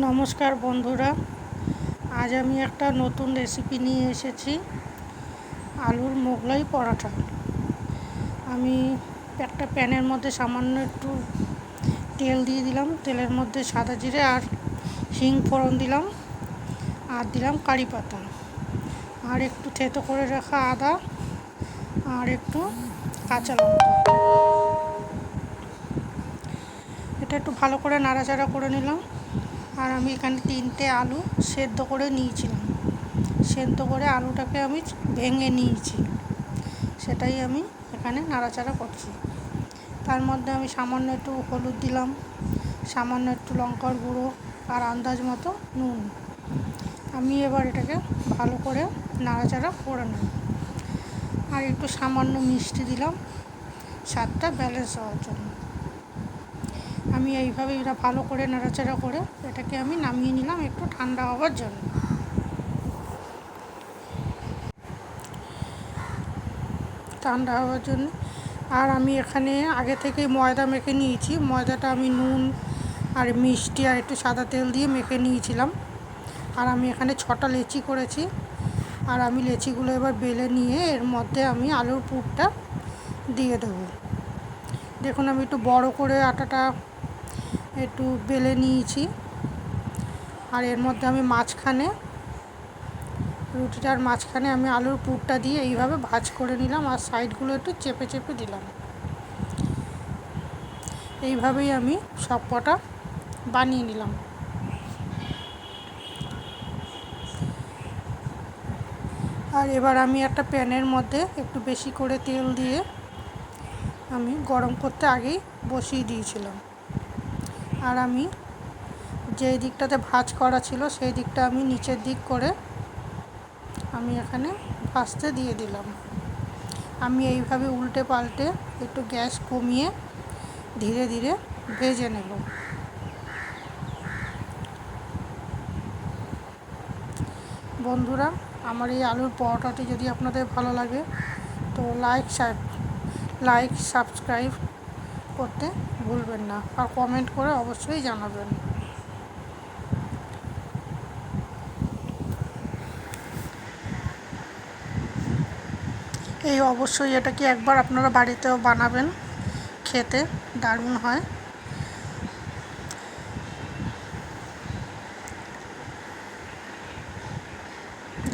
নমস্কার বন্ধুরা, আজ আমি একটা নতুন রেসিপি নিয়ে এসেছি, আলুর মোগলাই পরাঠা আমি একটা প্যানের মধ্যে সামান্য একটু তেল দিয়ে দিলাম, তেলের মধ্যে সাদা জিরে আর হিং ফোড়ন দিলাম, আর দিলাম কারি পাতা। আর একটু থেতো করে রাখা আদা, আর একটু কাঁচা লঙ্কা। এটা একটু ভালো করে নাড়াচাড়া করে নিলাম। আর আমি এখানে তিনটে আলু সেদ্ধ করে নিয়েছিলাম। সেদ্ধ করে আলুটাকে আমি ভেঙে নিয়েছি। সেটাই আমি এখানে নাড়াচাড়া করছি। তার মধ্যে আমি সামান্য একটু হলুদ দিলাম, সামান্য একটু লঙ্কার গুঁড়ো আর আন্দাজ মতো নুন। আমি এবার এটাকে ভালো করে নাড়াচাড়া করে নেব। আর একটু সামান্য মিষ্টি দিলাম, স্বাদটা ব্যালেন্স হওয়ার জন্য। আমি এইভাবে এটা ভালো করে নাড়াচাড়া করে এটাকে আমি নামিয়ে নিলাম একটু ঠান্ডা হওয়ার জন্য। ঠান্ডা হওয়ার জন্য। আর আমি এখানে আগে থেকেই ময়দা মেখে নিয়েছি। ময়দাটা আমি নুন আর মিষ্টি আর একটু সাদা তেল দিয়ে মেখে নিয়েছিলাম। আর আমি এখানে ছটা লেচি করেছি। আর আমি লেচিগুলো এবার বেলে নিয়ে এর মধ্যে আমি আলুর পুরটা দিয়ে দেবো। দেখুন, আমি একটু বড় করে আটাটা একটু বেলে নিয়েছি। আর এর মধ্যে আমি মাঝখানে, রুটিটার মাঝখানে আমি আলুর পুরটা দিয়ে এইভাবে ভাজ করে নিলাম আর সাইডগুলো একটু চেপে চেপে দিলাম। এইভাবেই আমি সব কটা বানিয়ে নিলাম। আর এবার আমি একটা প্যানের মধ্যে একটু বেশি করে তেল দিয়ে আমি গরম করতে আগেই বসিয়ে দিয়েছিলাম। আর আমি যেই দিকটাতে ভাজ করা ছিল সেই দিকটা আমি নিচের দিক করে আমি এখানে ভাজতে দিয়ে দিলাম। আমি এইভাবে উল্টে পাল্টে একটু গ্যাস কমিয়ে ধীরে ধীরে ভেজে নেব। বন্ধুরা, আমার এই আলুর পরোটাটি যদি আপনাদের ভালো লাগে তো লাইক লাইক, সাবস্ক্রাইব করতে ভুলবেন না। আর কমেন্ট করে অবশ্যই জানাবেন। এই অবশ্যই এটা কি একবার আপনারা বাড়িতেও বানাবেন? খেতে দারুণ হয়।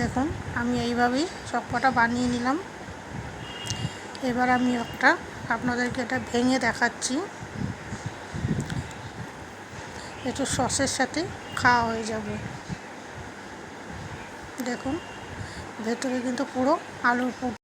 দেখুন, আমি এইভাবেই সব কটা বানিয়ে নিলাম। এবার আমি একটা আপনাদেরকে এটা ভেঙে দেখাচ্ছি। একটু সসের সাথে খাওয়া হয়ে যাবে। দেখুন, ভেতরে কিন্তু পুরো আলুর পুর